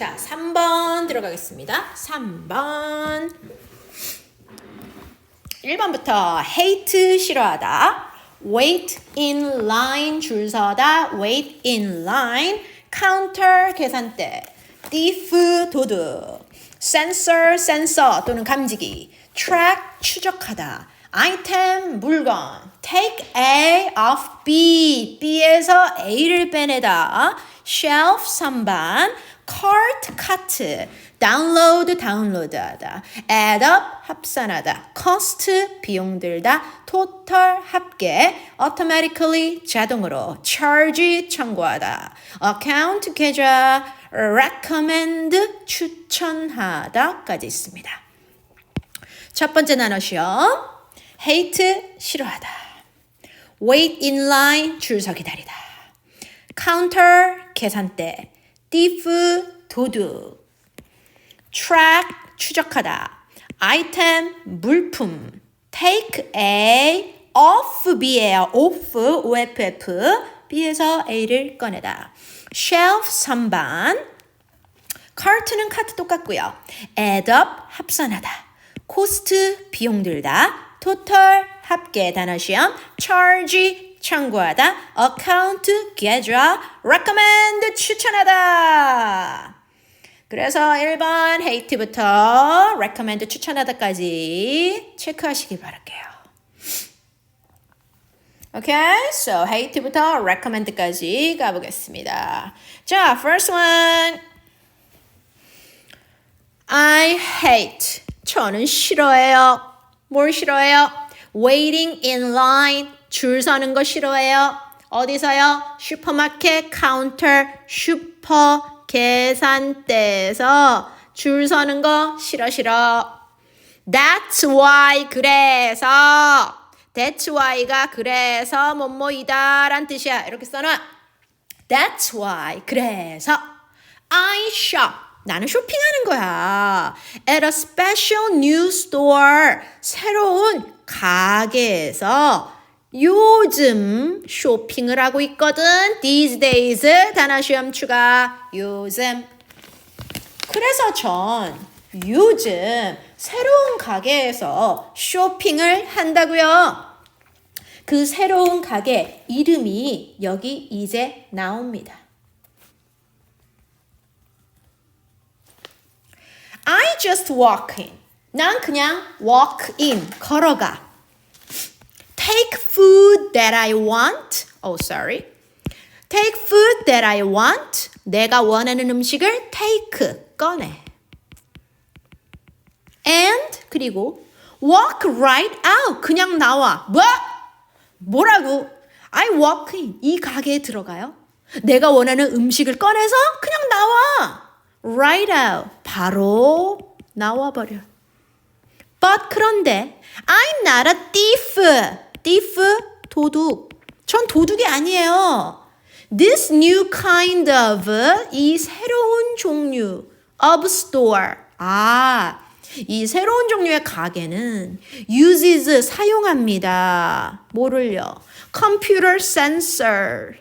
자, 3번 들어가겠습니다. 3번. 1번부터 hate 싫어하다. wait in line 줄 서다. wait in line. counter 계산대. thief 도둑. sensor 센서 또는 감지기. track 추적하다. item 물건. take A off B. B에서 A를 빼내다. shelf 선반. Cart 카트. download 다운로드하다. add up 합산하다. cost 비용 들다. total 합계. automatically 자동으로. charge 청구하다. account 계좌. recommend 추천하다까지 있습니다. 첫 번째 나눠시요. hate 싫어하다. wait in line 줄 서 기다리다. counter 계산대. Thief 도둑. track 추적하다. item 물품. take A off B예요. off OFF B에서 A를 꺼내다. shelf 선반. cart는 카트 똑같고요. add up 합산하다. cost 비용 들다. total 합계 단어 시험. charge 청구하다. account 계좌. recommend 추천하다. 그래서 1번 hate부터 recommend 추천하다까지 체크하시기 바랄게요. Okay, so hate부터 recommend까지 가보겠습니다. 자, first one. I hate. 저는 싫어해요. 뭘 싫어해요? Waiting in line. 줄 서는 거 싫어해요. 어디서요? 슈퍼마켓 카운터 슈퍼 계산대에서 줄 서는 거 싫어 싫어. That's why 그래서 That's why가 그래서 뭐뭐이다 란 뜻이야. 이렇게 써놔. That's why 그래서 I shop 나는 쇼핑하는 거야. At a special new store 새로운 가게에서 요즘 쇼핑을 하고 있거든. These days 단어 시험 추가 요즘 그래서 전 요즘 새로운 가게에서 쇼핑을 한다고요. 그 새로운 가게 이름이 여기 이제 나옵니다. I just walk in. 난 그냥 walk in, 걸어가. Take food that I want. Oh, sorry. Take food that I want. 내가 원하는 음식을 take, 꺼내. And 그리고 walk right out. 그냥 나와. 뭐? 뭐라고? I walk in. 이 가게에 들어가요. 내가 원하는 음식을 꺼내서 그냥 나와. Right out. 바로 나와 버려. But 그런데 I'm not a thief. Thief 도둑. 전 도둑이 아니에요. This new kind of 이 새로운 종류 of store. 아, 이 새로운 종류의 가게는 uses 사용합니다. 뭐를요? computer sensor.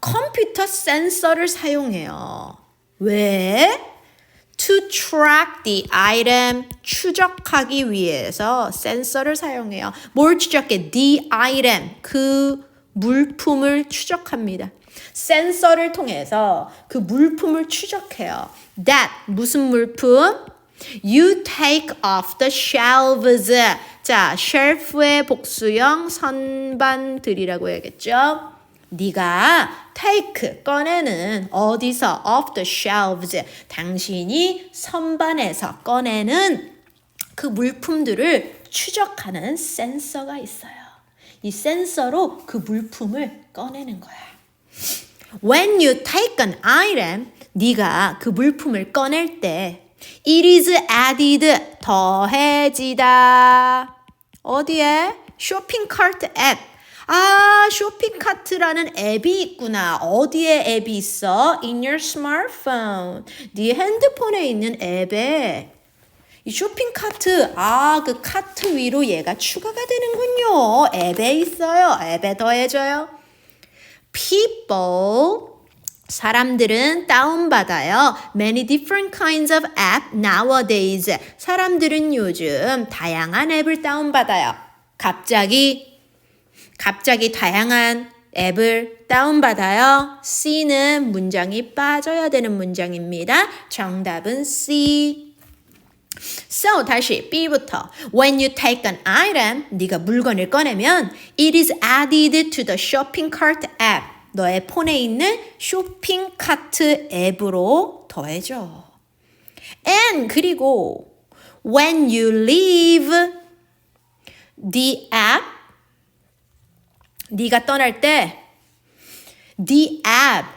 컴퓨터 센서를 사용해요. 왜? To track the item 추적하기 위해서 센서를 사용해요. 뭘 추적해? The item 그 물품을 추적합니다. 센서를 통해서 그 물품을 추적해요. That 무슨 물품? You take off the shelves. 자, shelf의 복수형 선반들이라고 해야겠죠? 네가 take 꺼내는 어디서 off the shelves 당신이 선반에서 꺼내는 그 물품들을 추적하는 센서가 있어요. 이 센서로 그 물품을 꺼내는 거야. When you take an item, 네가 그 물품을 꺼낼 때 it is added 더해지다. 어디에? 쇼핑 카트 앱. 아, 쇼핑 카트라는 앱이 있구나. 어디에 앱이 있어? In your smartphone. 네 핸드폰에 있는 앱에 이 쇼핑 카트, 아, 그 카트 위로 얘가 추가가 되는군요. 앱에 있어요. 앱에 더해져요. People 사람들은 다운받아요. Many different kinds of app nowadays. 사람들은 요즘 다양한 앱을 다운받아요. 갑자기, 갑자기 다양한 앱을 다운받아요. C는 문장이 빠져야 되는 문장입니다. 정답은 C. So 다시 B부터 When you take an item, 네가 물건을 꺼내면 it is added to the shopping cart app. 너의 폰에 있는 쇼핑 카트 앱으로 더해줘. And 그리고 when you leave the app 네가 떠날 때 the app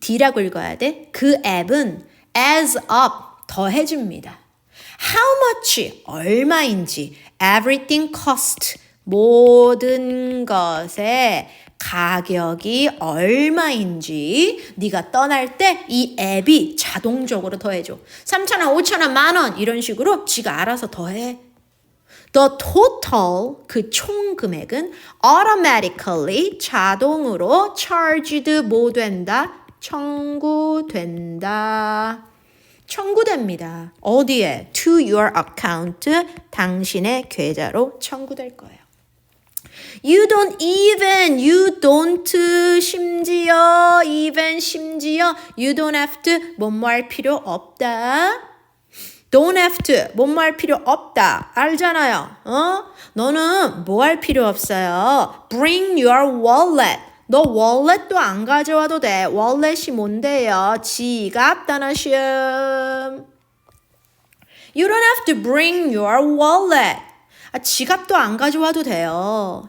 D라고 읽어야 돼. 그 앱은 as up 더해 줍니다. How much 얼마인지 everything cost 모든 것의 가격이 얼마인지 네가 떠날 때 이 앱이 자동적으로 더해줘. 3,000원, 5,000원, 만원 이런 식으로 지가 알아서 더해. The total 그 총 금액은 automatically 자동으로 charged 뭐 된다? 청구된다. 청구됩니다. 어디에? To your account. 당신의 계좌로 청구될 거예요. You don't even, you don't 심지어, even 심지어, you don't have to 뭐뭐 할 필요 없다. Don't have to 뭐뭐할 필요 없다. 알잖아요. 어? 너는 뭐 할 필요 없어요. Bring your wallet. 너 월렛도 안 가져와도 돼. 월렛이 뭔데요? 지갑 단어시음. You don't have to bring your wallet. 아, 지갑도 안 가져와도 돼요.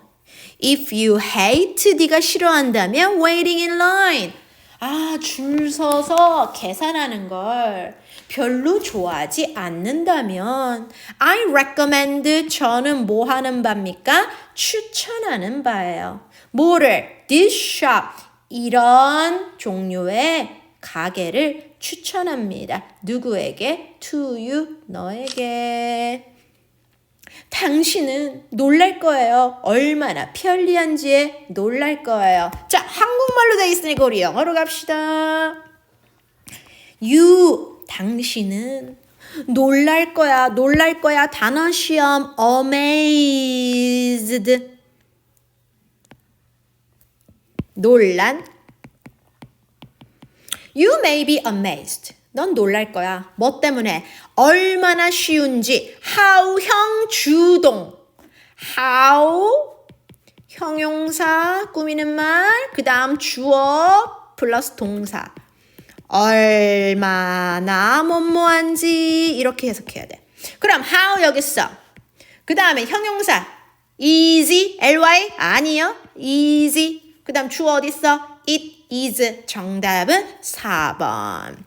If you hate, 네가 싫어한다면 waiting in line. 아, 줄 서서 계산하는 걸 별로 좋아하지 않는다면 I recommend 저는 뭐 하는 바입니까? 추천하는 바예요. 뭐를? This shop 이런 종류의 가게를 추천합니다. 누구에게? To you 너에게. 당신은 놀랄 거예요. 얼마나 편리한지에 놀랄 거예요. 자, 한국말로 돼 있으니까 우리 영어로 갑시다. You, 당신은 놀랄 거야, 놀랄 거야. 단어 시험 amazed. 놀란. You may be amazed. 넌 놀랄 거야. 뭐 때문에? 얼마나 쉬운지. how형 주동. how 형용사 꾸미는 말. 그 다음 주어 플러스 동사. 얼마나 뭐뭐한지 이렇게 해석해야 돼. 그럼 how 여기 있어. 그 다음에 형용사 easy ly 아니요 easy 그 다음 주어 어디 있어? it is 정답은 4번.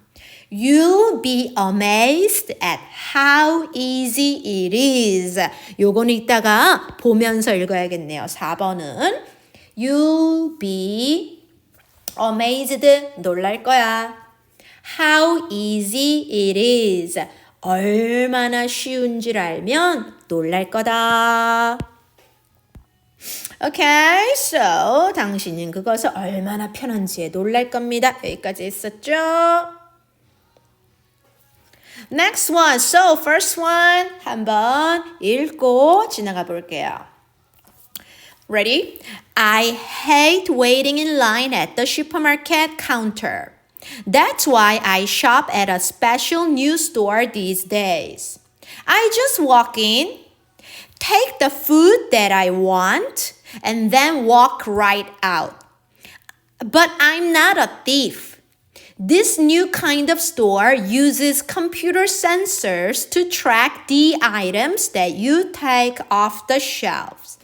You'll be amazed at how easy it is. 요거는 이따가 보면서 읽어야겠네요. 4번은 You'll be amazed 놀랄 거야. How easy it is. 얼마나 쉬운 줄 알면 놀랄 거다. Okay, so 당신은 그것을 얼마나 편한지에 놀랄 겁니다. 여기까지 있었죠? Next one. So first one 한번 읽고 지나가 볼게요. Ready? I hate waiting in line at the supermarket counter. That's why I shop at a special new store these days. I just walk in, take the food that I want, and then walk right out. But I'm not a thief. This new kind of store uses computer sensors to track the items that you take off the shelves.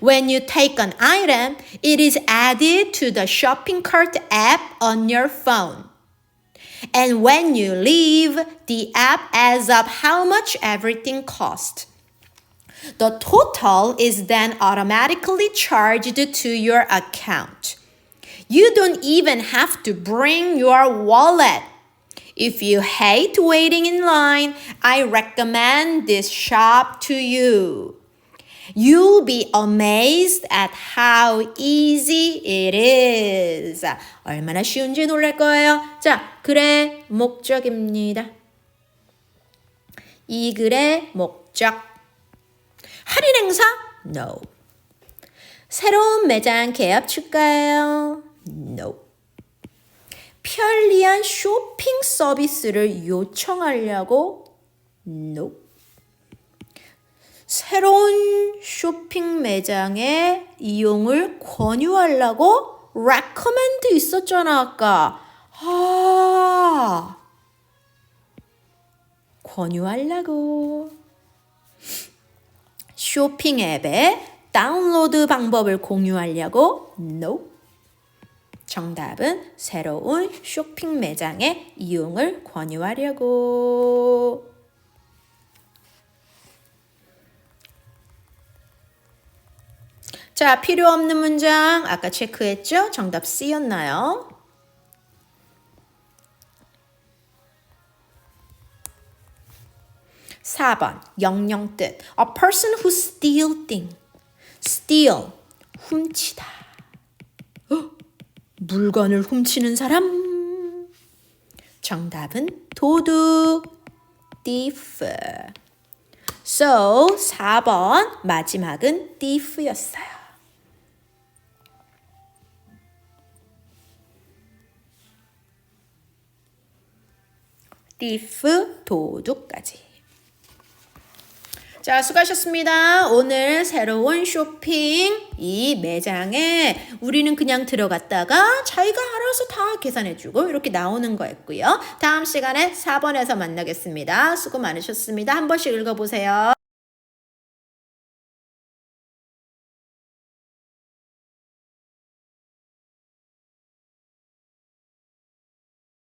When you take an item, it is added to the shopping cart app on your phone. And when you leave, the app adds up how much everything cost. The total is then automatically charged to your account. You don't even have to bring your wallet. If you hate waiting in line, I recommend this shop to you. You'll be amazed at how easy it is. 얼마나 쉬운지 놀랄 거예요. 자, 글의 목적입니다. 이 글의 목적. 할인 행사? No. 새로운 매장 개업 축가예요? No. 편리한 쇼핑 서비스를 요청하려고? No. 새로운 쇼핑 매장의 이용을 권유하려고 recommend 있었잖아 아까. 아. 권유하려고. 쇼핑 앱의 다운로드 방법을 공유하려고? No. 정답은 새로운 쇼핑 매장의 이용을 권유하려고. 자, 필요 없는 문장. 아까 체크했죠? 정답 C였나요? 사번. 영영 뜻. A person who steal thing. steal. 훔치다. 어? 물건을 훔치는 사람. 정답은 도둑. thief. So 4번. 마지막은 thief였어요. Thief 도둑까지. 자, 수고하셨습니다. 오늘 새로운 쇼핑 이 매장에 우리는 그냥 들어갔다가 자기가 알아서 다 계산해주고 이렇게 나오는 거였고요. 다음 시간에 4번에서 만나겠습니다. 수고 많으셨습니다. 한 번씩 읽어보세요.